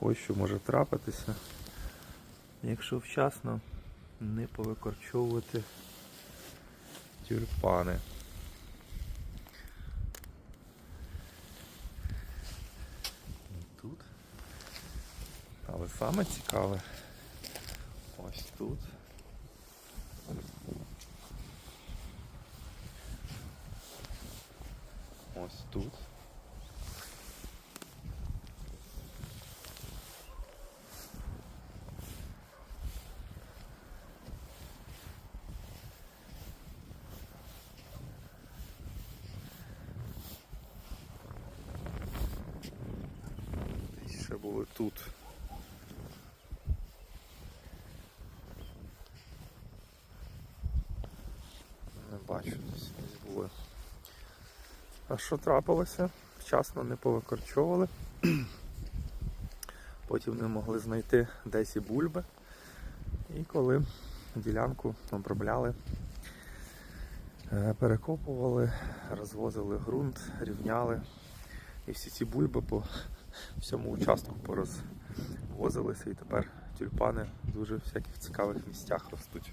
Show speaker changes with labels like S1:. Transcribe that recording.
S1: Ось що може трапитися, якщо вчасно не повикорчовувати тюльпани. Тут. Але саме цікаве ось тут. Ось тут. І ще були тут. Не бачу, десь десь були. А що трапилося? Вчасно не повикорчовували. Потім не могли знайти десь і бульби. І коли ділянку обробляли, е, перекопували, розвозили ґрунт, рівняли. І всі ці бульби по всьому участку порозвозилися. І тепер тюльпани в дуже всяких цікавих місцях ростуть.